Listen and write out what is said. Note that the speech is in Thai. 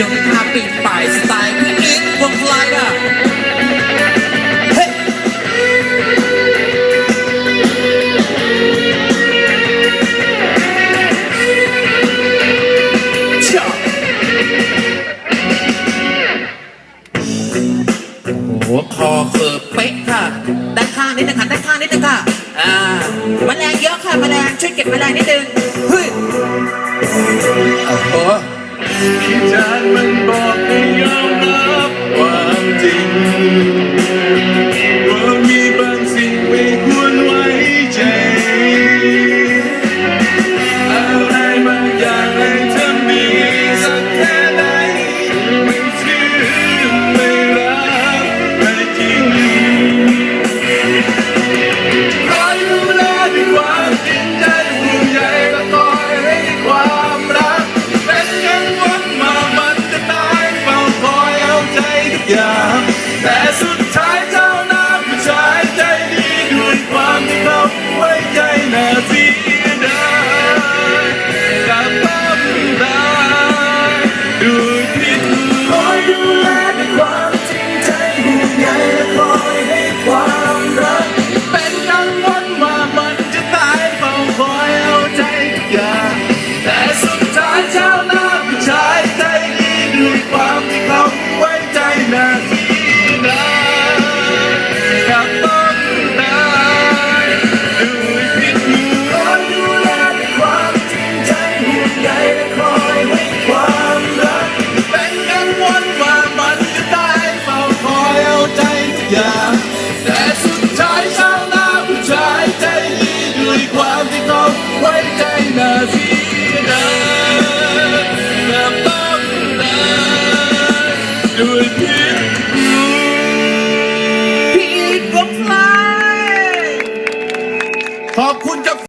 ยนต์าปิดป่ายสไตล์พี่นิกวงไลน์อะหัวคอคือเป๊ะค่ะ ด้านข้างนิดนึงค่ะด้านข้างนิดนึงค่ะ อ่ามาแรงเยอะค่ะมาแรงช่วยเก็บมาแรงนิดนึง เฮ้ยโอ้ ที่จานมันบอกให้ยอมรับความจริง ยาแต่สุดท้ายฉันนาผู้ชายใจดีด้วยความที่ต้องไว้ใจนาเสีนักยแต่ต้องได้ด้วยเพีย